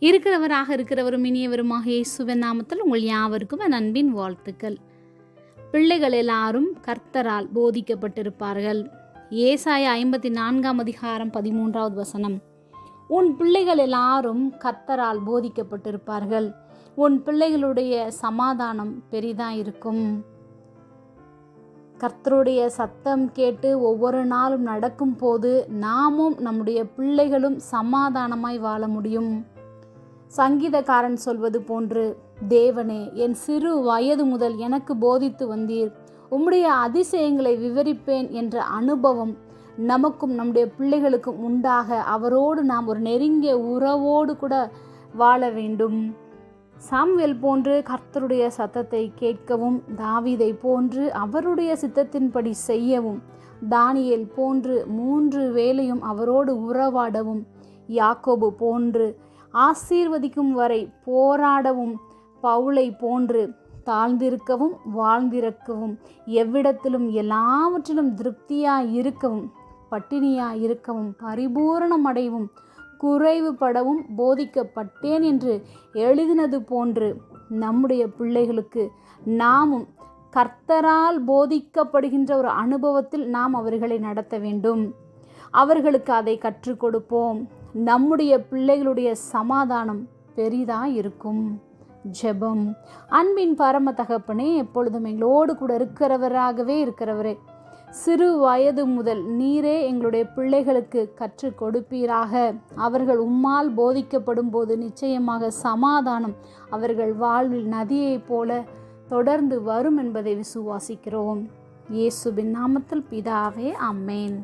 இருக்கிறவராக இருக்கிறவரும் இனியவருமாக இயேசுவின் நாமத்தில் உங்கள் யாவருக்கும் என் அன்பின் வாழ்த்துக்கள். பிள்ளைகள் எல்லாரும் கர்த்தரால் போதிக்கப்பட்டிருப்பார்கள். ஏசாய ஐம்பத்தி நான்காம் அதிகாரம் பதிமூன்றாவது வசனம். உன் பிள்ளைகள் எல்லாரும் கர்த்தரால் போதிக்கப்பட்டிருப்பார்கள். உன் பிள்ளைகளுடைய சமாதானம் பெரிதாக இருக்கும். கர்த்தருடைய சத்தம் கேட்டு ஒவ்வொரு நாளும் நடக்கும் போது நாமும் நம்முடைய பிள்ளைகளும் சமாதானமாய் வாழ முடியும். சங்கீதக்காரன் சொல்வது போன்று தேவனே என் சிறு வயது முதல் எனக்கு போதித்து வந்தீர். உம்முடைய அதிசயங்களை விவரிப்பேன் என்ற அனுபவம் நமக்கும் நம்முடைய பிள்ளைகளுக்கும் உண்டாக அவரோடு நாம் ஒரு நெருங்கிய உறவோடு கூட வாழ வேண்டும். சாம்வேல் போன்று கர்த்தருடைய சத்தத்தை கேட்கவும் தாவிதை போன்று அவருடைய சித்தத்தின்படி செய்யவும் தானியேல் போன்று மூன்று வேலையும் அவரோடு உறவாடவும் யாக்கோபு போன்று ஆசீர்வதிக்கும் வரை போராடவும் பவுளை போன்று தாழ்ந்திருக்கவும் வாழ்ந்திருக்கவும் எவ்விடத்திலும் எல்லாவற்றிலும் திருப்தியாய் இருக்கவும் பட்டினியாய் இருக்கவும் பரிபூரணம் அடையவும் குறைவுபடவும் போதிக்கப்பட்டேன் என்று எழுதினது போன்று நம்முடைய பிள்ளைகளுக்கு நாமும் கர்த்தரால் போதிக்கப்படுகின்ற ஒரு அனுபவத்தில் நாம் அவர்களை நடத்த வேண்டும். அவர்களுக்கு அதை கற்றுக் கொடுப்போம். நம்முடைய பிள்ளைகளுடைய சமாதானம் பெரிதாக இருக்கும். ஜெபம். அன்பின் பரம தகப்பனே எப்பொழுதும் எங்களோடு கூட இருக்கிறவராகவே இருக்கிறவரே சிறு வயது முதல் நீரே எங்களுடைய பிள்ளைகளுக்கு கற்றுக் கொடுப்பீராக. அவர்கள் உம்மால் போதிக்கப்படும் போது நிச்சயமாக சமாதானம் அவர்கள் வாழ்வில் நதியைப் போல தொடர்ந்து வரும் என்பதை விசுவாசிக்கிறோம். இயேசுவின் நாமத்தில் பிதாவே அம்மேன்